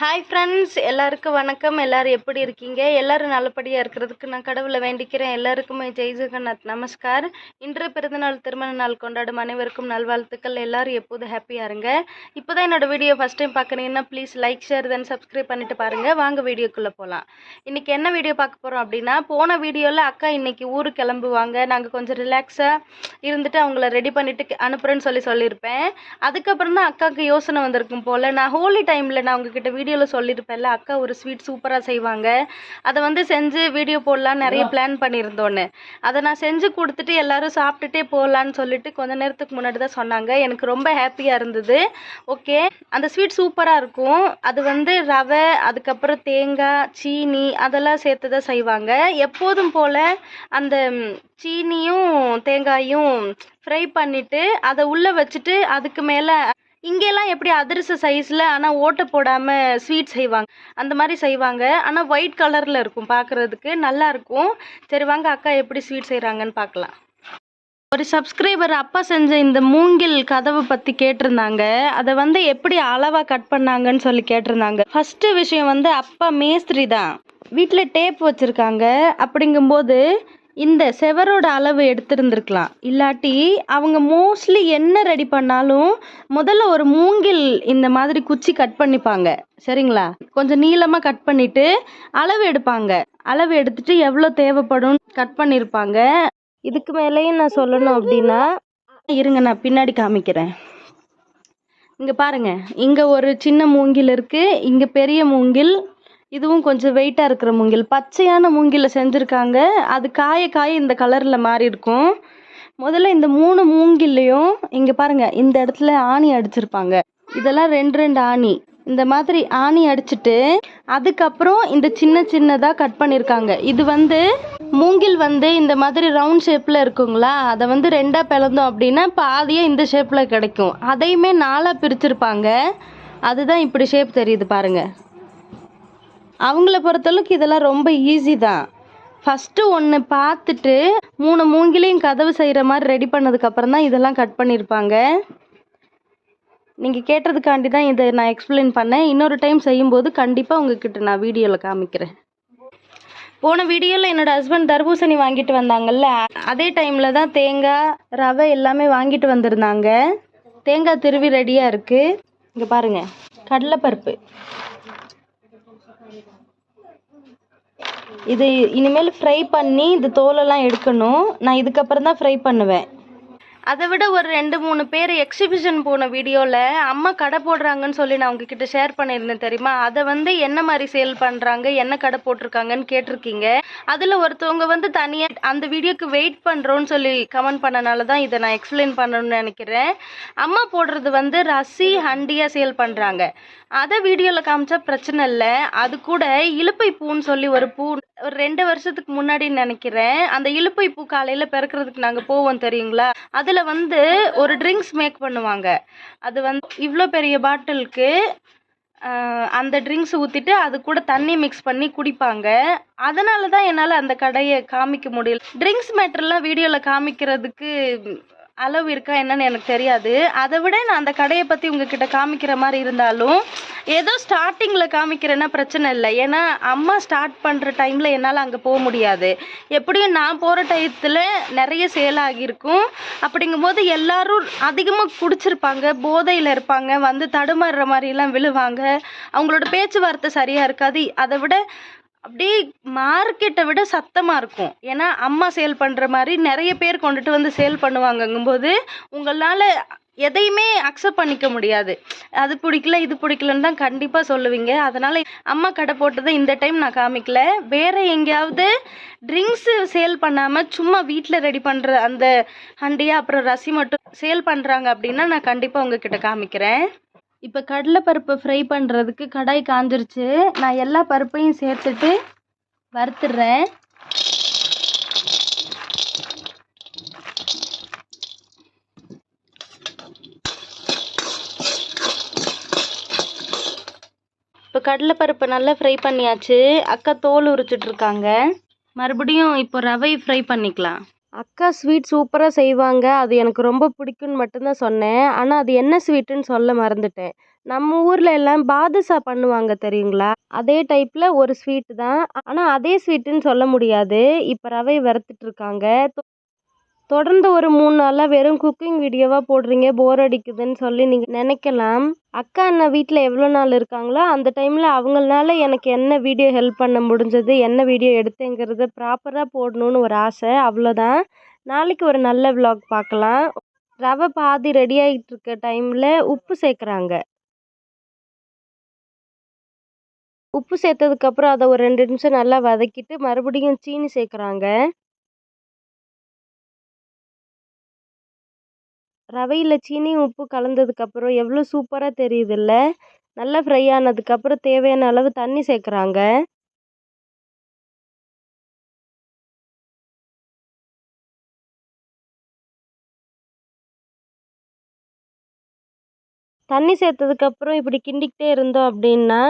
Hi friends எல்லாருக்கும் வணக்கம். எல்லாரும் எப்படி இருக்கீங்க? எல்லோரும் நல்லபடியாக இருக்கிறதுக்கு நான் கடவுளை வேண்டிக்கிறேன். எல்லாருக்குமே ஜெய் ஜெகநாத் நமஸ்கார். இன்று பிறந்தநாள் திருமண நாள் கொண்டாடும் அனைவருக்கும் நல்வாழ்த்துக்கள். எல்லோரும் எப்போதும் ஹாப்பியாக இருங்க. இப்போ தான் என்னோட வீடியோ ஃபஸ்ட் டைம் பார்க்குறீங்கன்னா please like share then subscribe பண்ணிட்டு பாருங்கள் வாங்க வீடியோக்குள்ளே போகலாம் இன்றைக்கி என்ன வீடியோ பார்க்க போகிறோம் அப்படின்னா போன வீடியோவில் அக்கா இன்றைக்கி ஊருக்கு கிளம்புவாங்க. நாங்கள் கொஞ்சம் ரிலாக்ஸாக இருந்துட்டு அவங்கள ரெடி பண்ணிவிட்டு அனுப்புகிறேன்னு சொல்லி சொல்லியிருப்பேன். அதுக்கப்புறம் தான் அக்காவுக்கு யோசனை வந்திருக்கும் போல் நான் ஹோலி டைமில் நான் உங்ககிட்ட வீடியோ வீடியோவில் சொல்லியிருப்பேன்ல அக்கா ஒரு ஸ்வீட் சூப்பராக செய்வாங்க. அதை வந்து செஞ்சு வீடியோ போடலாம் நிறைய பிளான் பண்ணியிருந்தோன்னு. அதை நான் செஞ்சு கொடுத்துட்டு எல்லாரும் சாப்பிட்டுட்டே போகலான்னு சொல்லிட்டு கொஞ்ச நேரத்துக்கு முன்னாடி தான் சொன்னாங்க. எனக்கு ரொம்ப ஹாப்பியாக இருந்தது. ஓகே அந்த ஸ்வீட் சூப்பராக இருக்கும். அது வந்து ரவை அதுக்கப்புறம் தேங்காய் சீனி அதெல்லாம் சேர்த்து தான் செய்வாங்க. எப்போதும் போல் அந்த சீனியும் தேங்காயும் ஃப்ரை பண்ணிவிட்டு அதை உள்ளே வச்சுட்டு அதுக்கு மேலே இங்கெல்லாம் எப்படி அதிரச சைஸில் ஆனால் ஓட்டை போடாமல் ஸ்வீட் செய்வாங்க. அந்த மாதிரி செய்வாங்க. ஆனால் ஒயிட் கலரில் இருக்கும் பார்க்குறதுக்கு நல்லா இருக்கும். சரி வாங்க அக்கா எப்படி ஸ்வீட் செய்கிறாங்கன்னு பார்க்கலாம் ஒரு சப்ஸ்கிரைபர் அப்பா செஞ்ச இந்த மூங்கில் கதவை பற்றி கேட்டிருந்தாங்க. அதை வந்து எப்படி அளவாக கட் பண்ணாங்கன்னு சொல்லி கேட்டிருந்தாங்க. ஃபஸ்ட்டு விஷயம் வந்து அப்பா மேஸ்திரி தான் வீட்டில் டேப் வச்சுருக்காங்க. அப்படிங்கும்போது இந்த செவரோட அளவு எடுத்திருந்துருக்கலாம். இல்லாட்டி அவங்க மோஸ்ட்லி என்ன ரெடி பண்ணாலும் முதல்ல ஒரு மூங்கில் இந்த மாதிரி குச்சி கட் பண்ணிப்பாங்க. சரிங்களா? கொஞ்சம் நீளமாக கட் பண்ணிட்டு அளவு எடுப்பாங்க. அளவு எடுத்துட்டு எவ்வளோ தேவைப்படும் கட் பண்ணியிருப்பாங்க இதுக்கு மேலேயும் நான் சொல்லணும் அப்படின்னா இருங்க நான் பின்னாடி காமிக்கிறேன். இங்கே பாருங்க. இங்கே ஒரு சின்ன மூங்கில் இருக்குது இங்கே பெரிய மூங்கில். இதுவும் கொஞ்சம் வெயிட்டாக இருக்கிற மூங்கில். பச்சையான மூங்கில் செஞ்சுருக்காங்க. அது காய காய இந்த கலரில் மாறி இருக்கும். முதல்ல இந்த மூணு மூங்கில்லையும் இங்கே பாருங்கள் இந்த இடத்துல ஆணி அடிச்சிருப்பாங்க. இதெல்லாம் ரெண்டு ரெண்டு ஆணி. இந்த மாதிரி ஆணி அடிச்சுட்டு அதுக்கப்புறம் இந்த சின்ன சின்னதாக கட் பண்ணியிருக்காங்க இது வந்து மூங்கில் வந்து இந்த மாதிரி ரவுண்ட் ஷேப்பில் இருக்குங்களா? அதை வந்து ரெண்டாக பிளந்தோம் அப்படின்னா பாதியாக இந்த ஷேப்பில் கிடைக்கும். அதையுமே நாலாக பிரிச்சிருப்பாங்க. அதுதான் இப்படி ஷேப் தெரியுது பாருங்கள் அவங்கள பொறுத்தளவுக்கு இதெல்லாம் ரொம்ப ஈஸி தான். ஃபஸ்ட்டு ஒன்று பார்த்துட்டு மூணு மூங்கிலையும் கதவு செய்கிற மாதிரி ரெடி பண்ணதுக்கப்புறம் தான் இதெல்லாம் கட் பண்ணியிருப்பாங்க நீங்கள் கேட்டதுக்காண்டி தான் இதை நான் எக்ஸ்பிளைன் பண்ணேன். இன்னொரு டைம் செய்யும்போது கண்டிப்பாக உங்ககிட்ட நான் வீடியோவில் காமிக்கிறேன். போன வீடியோவில் என்னோட ஹஸ்பண்ட் தர்பூசணி வாங்கிட்டு வந்தாங்கல்ல அதே டைமில் தான் தேங்காய் ரவை எல்லாமே வாங்கிட்டு வந்திருந்தாங்க. தேங்காய் திருவி ரெடியாக இருக்குது இங்கே பாருங்கள் கடலைப்பருப்பு. இது இனிமேல் ஃப்ரை பண்ணி இந்த தோலெல்லாம் எடுக்கணும். நான் இதுக்கப்புறம் தான் ஃப்ரை பண்ணுவேன். அதை விட ஒரு ரெண்டு மூணு பேர் எக்ஸிபிஷன் போன வீடியோவில் அம்மா கடை போடுறாங்கன்னு சொல்லி நான் உங்ககிட்ட ஷேர் பண்ணியிருந்தேன் தெரியுமா? அதை வந்து என்ன மாதிரி சேல் பண்ணுறாங்க என்ன கடை போட்டிருக்காங்கன்னு கேட்டிருக்கீங்க. அதில் ஒருத்தவங்க வந்து தனியாக அந்த வீடியோக்கு வெயிட் பண்ணுறோன்னு சொல்லி கமெண்ட் பண்ணனால தான் இதை நான் எக்ஸ்பிளைன் பண்ணணும்னு நினைக்கிறேன். அம்மா போடுறது வந்து ரசி ஹண்டியாக சேல் பண்ணுறாங்க அதை வீடியோவில் காமிச்சா பிரச்சனை இல்லை. அது கூட இலுப்பை பூன்னு சொல்லி ஒரு பூ ஒரு ரெண்டு வருஷத்துக்கு முன்னாடி நினைக்கிறேன். அந்த இழுப்பை பூ காலையில் பிறக்கிறதுக்கு நாங்கள் போவோம் தெரியுங்களா? அதில் வந்து ஒரு ட்ரிங்க்ஸ் மேக் பண்ணுவாங்க. அது வந்து இவ்வளோ பெரிய பாட்டிலுக்கு அந்த ட்ரிங்க்ஸ் ஊற்றிட்டு அது கூட தண்ணி மிக்ஸ் பண்ணி குடிப்பாங்க. அதனால தான் என்னால் அந்த கடையை காமிக்க முடியல. ட்ரிங்க்ஸ் மேட்டர்லாம் வீடியோவில் காமிக்கிறதுக்கு அளவு இருக்கா என்னன்னு எனக்கு தெரியாது. அதை விட நான் அந்த கடையை பற்றி உங்ககிட்ட காமிக்கிற மாதிரி இருந்தாலும் ஏதோ ஸ்டார்டிங்கில் காமிக்கிறேன்னா பிரச்சனை இல்லை. ஏன்னா அம்மா ஸ்டார்ட் பண்ணுற டைமில் என்னால் அங்கே போக முடியாது. எப்படியும் நான் போகிற டயத்தில் நிறைய சேல் ஆகியிருக்கும். அப்படிங்கும்போது எல்லாரும் அதிகமாக குடிச்சிருப்பாங்க போதையில் இருப்பாங்க வந்து தடுமாறுற மாதிரிலாம் விழுவாங்க. அவங்களோட பேச்சுவார்த்தை சரியாக இருக்காது. அதை விட அப்படியே மார்க்கெட்டை விட சத்தமாக இருக்கும். ஏன்னா அம்மா சேல் பண்ணுற மாதிரி நிறைய பேர் கொண்டுட்டு வந்து சேல் பண்ணுவாங்கங்கும்போது உங்களால் எதையுமே அக்செப்ட் பண்ணிக்க முடியாது. அது பிடிக்கல இது பிடிக்கலன்னு தான் கண்டிப்பாக சொல்லுவீங்க. அதனால் அம்மா கடை போட்டதை இந்த டைம் நான் காமிக்கல. வேறு எங்கேயாவது ட்ரிங்க்ஸு சேல் பண்ணாமல் சும்மா வீட்டில் ரெடி பண்ணுற அந்த ஹண்டியாக அப்புறம் ரசி மட்டும் சேல் பண்ணுறாங்க அப்படின்னா நான் கண்டிப்பாக உங்ககிட்ட காமிக்கிறேன். இப்போ கடலைப்பருப்பு ஃப்ரை பண்ணுறதுக்கு கடாய் காஞ்சிருச்சு. நான் எல்லா பருப்பையும் சேர்த்துட்டு வறுத்துடுறேன் இப்போ கடலைப்பருப்பு நல்லா ஃப்ரை பண்ணியாச்சு. அக்கா தோல் உரிச்சிட்டு இருக்காங்க. மறுபடியும் இப்போ ரவை ஃப்ரை பண்ணிக்கலாம். அக்கா ஸ்வீட் சூப்பராக செய்வாங்க. அது எனக்கு ரொம்ப பிடிக்கும்னு மட்டும்தான் சொன்னேன். ஆனால் அது என்ன ஸ்வீட்டுன்னு சொல்ல மறந்துட்டேன். நம்ம ஊரில் எல்லாம் பாதுஷா பண்ணுவாங்க தெரியுங்களா? அதே டைப்பில் ஒரு ஸ்வீட்டு தான். ஆனால் அதே ஸ்வீட்டுன்னு சொல்ல முடியாது. இப்போ ரவை வறுத்துட்டுருக்காங்க தொடர்ந்து ஒரு மூணு நாளாக வெறும் குக்கிங் வீடியோவாக போடுறீங்க போர் அடிக்குதுன்னு சொல்லி நீங்கள் நினைக்கலாம். அக்கா அண்ணன் வீட்டில் எவ்வளோ நாள் இருக்காங்களோ அந்த டைமில் அவங்களால எனக்கு என்ன வீடியோ ஹெல்ப் பண்ண முடிஞ்சது என்ன வீடியோ எடுத்தேங்கிறத ப்ராப்பராக போடணும்னு ஒரு ஆசை. அவ்வளோதான். நாளைக்கு ஒரு நல்ல விலாக் பார்க்கலாம். ரவை பாதி ரெடி ஆகிட்டு இருக்க டைமில் உப்பு சேர்க்குறாங்க. உப்பு சேர்த்ததுக்கப்புறம் அதை ஒரு ரெண்டு நிமிஷம் நல்லா வதக்கிட்டு மறுபடியும் சீனி சேர்க்குறாங்க. ரவையில் சீனியும் உப்பு கலந்ததுக்கப்புறம் எவ்வளோ சூப்பராக தெரியுதுல்ல? நல்லா ஃப்ரை ஆனதுக்கப்புறம் தேவையான அளவு தண்ணி சேர்க்குறாங்க. தண்ணி சேர்த்ததுக்கப்புறம் இப்படி கிண்டிக்கிட்டே இருந்தோம் அப்படின்னா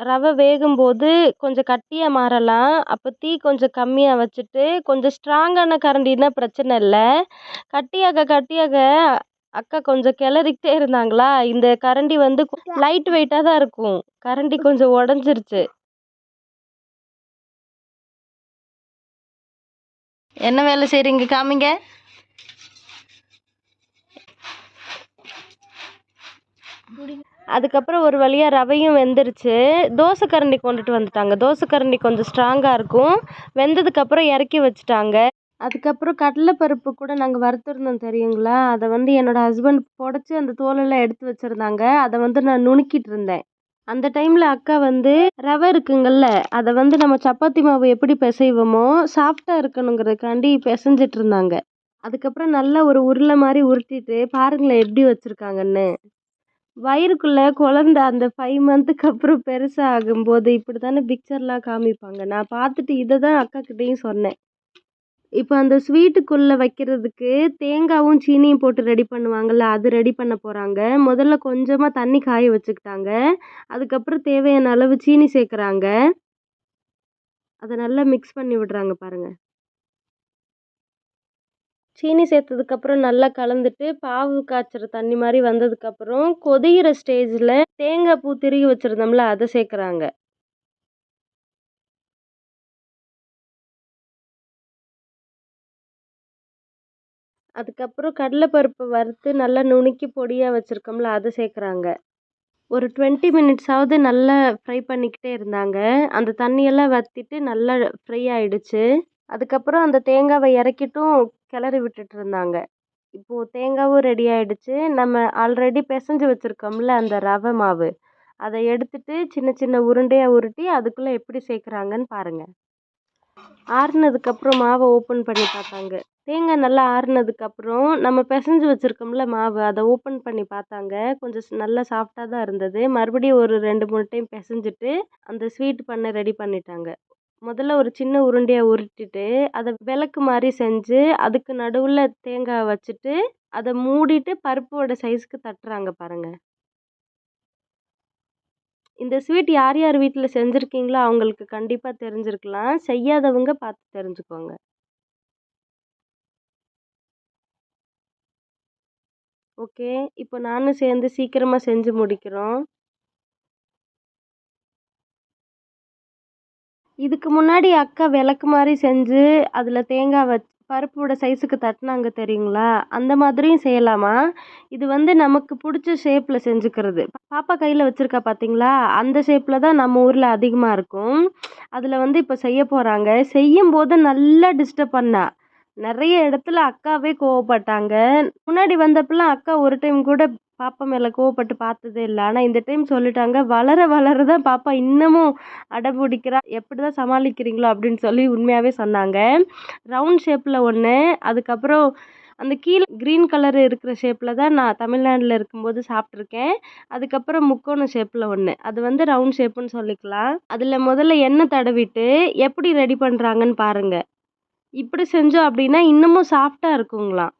ரவை வேகும்போது கொஞ்சம் கட்டியாக மாறலாம். அப்போ தீ கொஞ்சம் கம்மியாக வச்சுட்டு கொஞ்சம் ஸ்ட்ராங்கான கரண்டினா பிரச்சனை இல்லை. கட்டியாக கட்டியாக அக்கா கொஞ்சம் கிளறிக்கிட்டே இருந்தாங்களா? இந்த கரண்டி வந்து லைட் வெயிட்டாக தான் இருக்கும். கரண்டி கொஞ்சம் உடஞ்சிருச்சு. என்ன வேலை செய்கிறீங்க காமிங்க. அதுக்கப்புறம் ஒரு வழியாக ரவையும் வெந்துருச்சு. தோசை கரண்டி கொண்டுட்டு வந்துட்டாங்க. தோசை கரண்டி கொஞ்சம் ஸ்ட்ராங்காக இருக்கும். வெந்ததுக்கப்புறம் இறக்கி வச்சுட்டாங்க. அதுக்கப்புறம் கடலைப்பருப்பு கூட நாங்கள் வறுத்துருந்தோம் தெரியுங்களா? அதை வந்து என்னோட ஹஸ்பண்ட் புடச்சி அந்த தோலெல்லாம் எடுத்து வச்சுருந்தாங்க. அதை வந்து நான் நுணுக்கிட்டு இருந்தேன். அந்த டைமில் அக்கா வந்து ரவை இருக்குங்கள்ல அதை வந்து நம்ம சப்பாத்தி மாவு எப்படி பிசைவோமோ சாஃப்டாக இருக்கணுங்கிறதுக்காண்டி பிசைஞ்சிட்டு இருந்தாங்க. அதுக்கப்புறம் நல்லா ஒரு உருளை மாதிரி உருட்டிட்டு பாருங்களேன் எப்படி வச்சுருக்காங்கன்னு. வயிறுக்குள்ளே குழந்த அந்த ஃபைவ் மந்த்துக்கு அப்புறம் பெருசாக ஆகும்போது இப்படி தானே பிக்சர்லாம் காமிப்பாங்க. நான் பார்த்துட்டு இதை தான் அக்காக்கிட்டேயும் சொன்னேன். இப்போ அந்த ஸ்வீட்டுக்குள்ளே வைக்கிறதுக்கு தேங்காவும் சீனியும் போட்டு ரெடி பண்ணுவாங்கள்ல அது ரெடி பண்ண போகிறாங்க முதல்ல கொஞ்சமாக தண்ணி காய வச்சுக்கிட்டாங்க. அதுக்கப்புறம் தேவையான அளவு சீனி சேர்க்குறாங்க. அதை நல்லா மிக்ஸ் பண்ணி விடுறாங்க பாருங்கள் சீனி சேர்த்ததுக்கப்புறம் நல்லா கலந்துட்டு பாவு காய்ச்சுற தண்ணி மாதிரி வந்ததுக்கப்புறம் கொதிக்கிற ஸ்டேஜில் தேங்காய் பூ திருகி வச்சுருந்தோம்ல அதை சேர்க்குறாங்க. அதுக்கப்புறம் கடலைப்பருப்பு வறுத்து நல்லா நுணுக்கி பொடியாக வச்சுருக்கோம்ல அதை சேர்க்குறாங்க. ஒரு டுவெண்ட்டி மினிட்ஸாவது நல்லா ஃப்ரை பண்ணிக்கிட்டே இருந்தாங்க. அந்த தண்ணியெல்லாம் வற்றிட்டு நல்லா ஃப்ரை ஆகிடுச்சி அதுக்கப்புறம் அந்த தேங்காவை இறக்கிட்டும் கிளறி விட்டுட்டு இருந்தாங்க. இப்போது தேங்காவும் ரெடி ஆயிடுச்சு. நம்ம ஆல்ரெடி பிசைஞ்சு வச்சுருக்கோம்ல அந்த ரவை மாவு. அதை எடுத்துட்டு சின்ன சின்ன உருண்டையாக உருட்டி அதுக்குள்ளே எப்படி சேர்க்குறாங்கன்னு பாருங்கள் ஆறுனதுக்கப்புறம் மாவை ஓப்பன் பண்ணி பார்த்தாங்க. தேங்காய் நல்லா ஆறுனதுக்கப்புறம் நம்ம பிசைஞ்சு வச்சுருக்கோம்ல மாவு அதை ஓப்பன் பண்ணி பார்த்தாங்க. கொஞ்சம் ஸ்- நல்லா சாஃப்டாக தான் இருந்தது. மறுபடியும் ஒரு ரெண்டு மூணு டைம் பிசைஞ்சிட்டு அந்த ஸ்வீட் பண்ண ரெடி பண்ணிட்டாங்க. முதல்ல ஒரு சின்ன உருண்டையாக உருட்டிட்டு அதை விளக்கு மாதிரி செஞ்சு அதுக்கு நடுவில் தேங்காய் வச்சுட்டு அதை மூடிட்டு பருப்போட சைஸ்க்கு தட்டுறாங்க பாருங்கள் இந்த ஸ்வீட் யார் யார் வீட்டில் செஞ்சுருக்கீங்களோ அவங்களுக்கு கண்டிப்பாக தெரிஞ்சிருக்கலாம். செய்யாதவங்க பார்த்து தெரிஞ்சுக்கோங்க. ஓகே இப்போ நானும் சேர்ந்து சீக்கிரமாக செஞ்சு முடிக்கிறோம். இதுக்கு முன்னாடி அக்கா விளக்கு மாதிரி செஞ்சு அதில் தேங்காய் வச் பருப்போட சைஸுக்கு தட்டினாங்க தெரியுங்களா? அந்த மாதிரியும் செய்யலாமா? இது வந்து நமக்கு பிடிச்ச ஷேப்பில் செஞ்சுக்கிறது. பாப்பா கையில் வச்சுருக்கா பார்த்தீங்களா அந்த ஷேப்பில் தான் நம்ம ஊரில் அதிகமாக இருக்கும். அதில் வந்து இப்போ செய்ய போகிறாங்க செய்யும் போது நல்லா டிஸ்டர்ப் பண்ணா. நிறைய இடத்துல அக்காவே கோவப்பட்டாங்க. முன்னாடி வந்தப்பெல்லாம் அக்கா ஒரு டைம் கூட பாப்பா மேலே கோவப்பட்டு பார்த்ததே இல்லை. ஆனால் இந்த டைம் சொல்லிட்டாங்க வளர வளர தான் பாப்பா இன்னமும் அடம்பிடிக்கிறா. எப்படி தான் சமாளிக்கிறீங்களோ அப்படின்னு சொல்லி உண்மையாகவே சொன்னாங்க. ரவுண்ட் ஷேப்பில் ஒன்று அதுக்கப்புறம் அந்த கீழே க்ரீன் கலர் இருக்கிற ஷேப்பில் தான் நான் தமிழ்நாட்டில் இருக்கும்போது சாப்பிட்ருக்கேன் அதுக்கப்புறம் முக்கோண ஷேப்பில் ஒன்று அது வந்து ரவுண்ட் ஷேப்புன்னு சொல்லிக்கலாம். அதில் முதல்ல எண்ணெய் தடவிட்டு எப்படி ரெடி பண்ணுறாங்கன்னு பாருங்கள் இப்படி செஞ்சோம் அப்படின்னா இன்னமும் சாஃப்டாக இருக்குங்களாம்.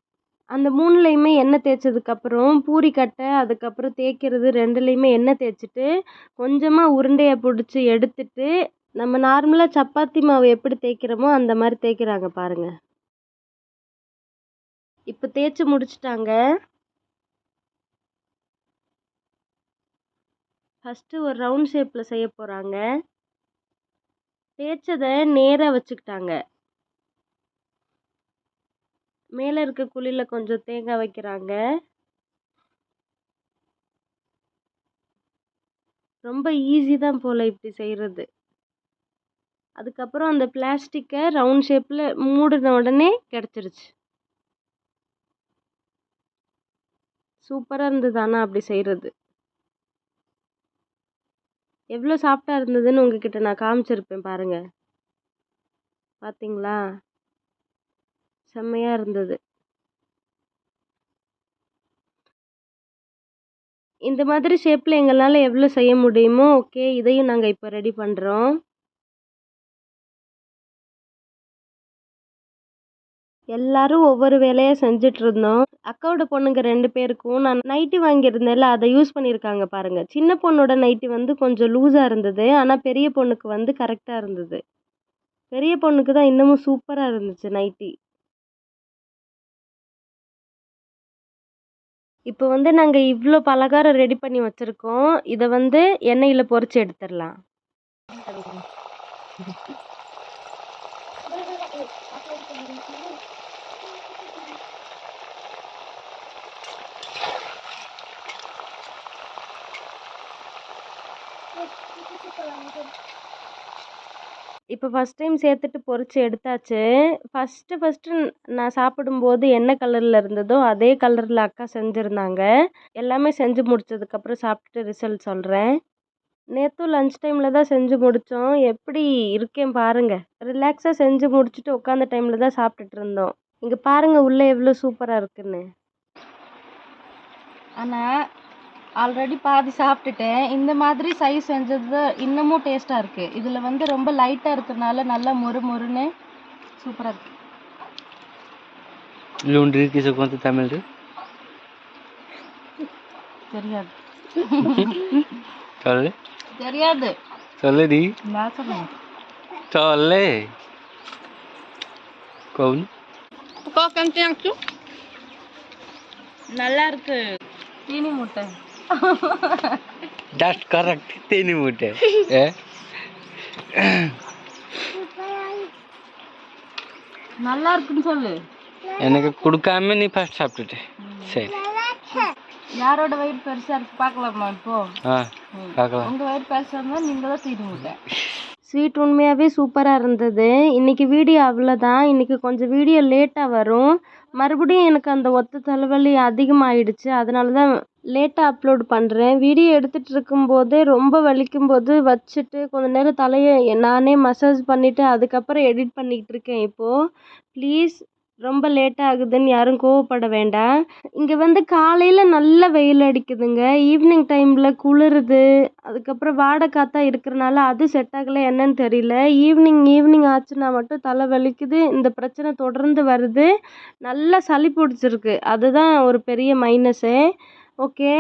அந்த மூணுலேயுமே எண்ணெய் தேய்ச்சதுக்கப்புறம் பூரிக்கட்டை அதுக்கப்புறம் தேய்க்கிறது ரெண்டுலேயுமே எண்ணெய் தேய்ச்சிட்டு கொஞ்சமாக உருண்டையை பிடிச்சி எடுத்துட்டு நம்ம நார்மலாக சப்பாத்தி மாவு எப்படி தேய்க்கிறோமோ அந்த மாதிரி தேய்க்கிறாங்க பாருங்க. இப்போ தேய்ச்சி முடிச்சிட்டாங்க. ஃபஸ்ட்டு ஒரு ரவுண்ட் ஷேப்பில் செய்ய போகிறாங்க தேய்ச்சதை நேராக வச்சுக்கிட்டாங்க. மேலே இருக்க குழியில் கொஞ்சம் தேங்காய் வைக்கிறாங்க. ரொம்ப ஈஸி தான் போல் இப்படி செய்கிறது அதுக்கப்புறம் அந்த பிளாஸ்டிக்கை ரவுண்ட் ஷேப்பில் மூடின உடனே கிடச்சிருச்சு. சூப்பராக இருந்தது ஆனால் அப்படி செய்கிறது எவ்வளோ சாஃப்டாக இருந்ததுன்னு உங்ககிட்ட நான் காமிச்சிருப்பேன் பாருங்கள் பார்த்தீங்களா செம்மையாக இருந்தது. இந்த மாதிரி ஷேப்பில் எங்களால் எவ்வளோ செய்ய முடியுமோ ஓகே இதையும் நாங்கள் இப்போ ரெடி பண்ணுறோம் எல்லாரும் ஒவ்வொரு வேலையாக செஞ்சுட்டு இருந்தோம். அக்காவோட பொண்ணுங்க ரெண்டு பேருக்கும் நான் நைட்டி வாங்கியிருந்தேன்ல அதை யூஸ் பண்ணியிருக்காங்க பாருங்கள் சின்ன பொண்ணோட நைட்டி வந்து கொஞ்சம் லூஸாக இருந்தது. ஆனால் பெரிய பொண்ணுக்கு வந்து கரெக்டாக இருந்தது. பெரிய பொண்ணுக்கு தான் இன்னமும் சூப்பராக இருந்துச்சு நைட்டி இப்போ வந்து நாங்கள் இவ்வளோ பலகாரம் ரெடி பண்ணி வச்சுருக்கோம். இதை வந்து எண்ணெயில் பொறிச்சு எடுத்துடலாம். இப்போ ஃபஸ்ட் டைம் சேர்த்துட்டு பொரிச்சு எடுத்தாச்சு. ஃபஸ்ட்டு ஃபஸ்ட்டு நான் சாப்பிடும்போது என்ன கலரில் இருந்ததோ அதே கலரில் அக்கா செஞ்சுருந்தாங்க. எல்லாமே செஞ்சு முடிச்சதுக்கப்புறம் சாப்பிட்டுட்டு ரிசல்ட் சொல்கிறேன் நேற்றும் லன்ச் டைமில் தான் செஞ்சு முடித்தோம் எப்படி இருக்கேன் பாருங்கள் ரிலாக்ஸாக செஞ்சு முடிச்சுட்டு உட்காந்த டைமில் தான் சாப்பிட்டுட்டு இருந்தோம். இங்கே பாருங்கள் உள்ளே எவ்வளோ சூப்பராக இருக்குன்னு. ஆனால் ஆல்ரெடி பாதி சாப்பிட்டுட்டேன். இந்த மாதிரி சைஸ் செஞ்சது இன்னமும் டேஸ்ட்டாக இருக்குது இதில் வந்து ரொம்ப லைட்டாக இருக்கிறதுனால நல்லா மொறு மொறுன்னு சூப்பராக இருக்கு. ಇಲ್ಲಿ ಒಂದು ರೀತಿ தெரியாது. சொல்லு. தெரியாது. சொல்லுடி. நான் சொல்லுங்க. சொல்லு. கவுன் கோக்கம் நல்லா இருக்கு. தீனி முட்டை. ಡಸ್ಟ್ கரெக்ட் ತಿನ್ನಿ ಬಿಟ್ಟೆ நல்லா இருக்குன்னு சொல்லு. எனக்கு கொடுக்காம நீ ஃபர்ஸ்ட் சாப்பிட்டுட்டு. சரி. யாரோட வயிறு பெருசா இருக்கு பார்க்கலாமா இப்போ? பார்க்கலாம். உங்க வயிறு பெருசா இருந்தா நீங்க தான் தீட்டு விட்டேன் ஸ்வீட் உண்மையாகவே சூப்பராக இருந்தது. இன்றைக்கி வீடியோ அவ்வளோதான் இன்றைக்கி கொஞ்சம் வீடியோ லேட்டாக வரும். மறுபடியும் எனக்கு அந்த ஒத்த தலைவலி அதிகமாகிடுச்சு அதனால தான் லேட்டாக அப்லோட் பண்ணுறேன் வீடியோ எடுத்துகிட்டு இருக்கும்போதே ரொம்ப வலிக்கும் போது வச்சுட்டு கொஞ்ச நேரம் தலையை நானே மசாஜ் பண்ணிவிட்டு அதுக்கப்புறம் எடிட் பண்ணிக்கிட்டு இருக்கேன் இப்போது ப்ளீஸ் ரொம்ப லேட் ஆகுதுன்னு யாரும் கோவப்பட வேண்டாம். இங்கே வந்து காலையில் நல்ல வெயில் அடிக்குதுங்க. ஈவினிங் டைமில் குளிருது. அதுக்கப்புறம் வாடை காற்றா இருக்கிறனால அது செட் ஆகலை. என்னன்னு தெரியல. ஈவினிங் ஈவினிங் ஆச்சுன்னா மட்டும் தலை வலிக்குது. இந்த பிரச்சனை தொடர்ந்து வருது. நல்லா சளி பிடிச்சிருக்கு. அதுதான் ஒரு பெரிய மைனஸே ஓகே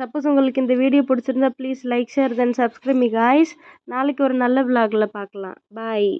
சப்போஸ் உங்களுக்கு இந்த வீடியோ பிடிச்சிருந்தா please like share then subscribe me guys நாளைக்கு ஒரு நல்ல விலாகில் பார்க்கலாம். பாய்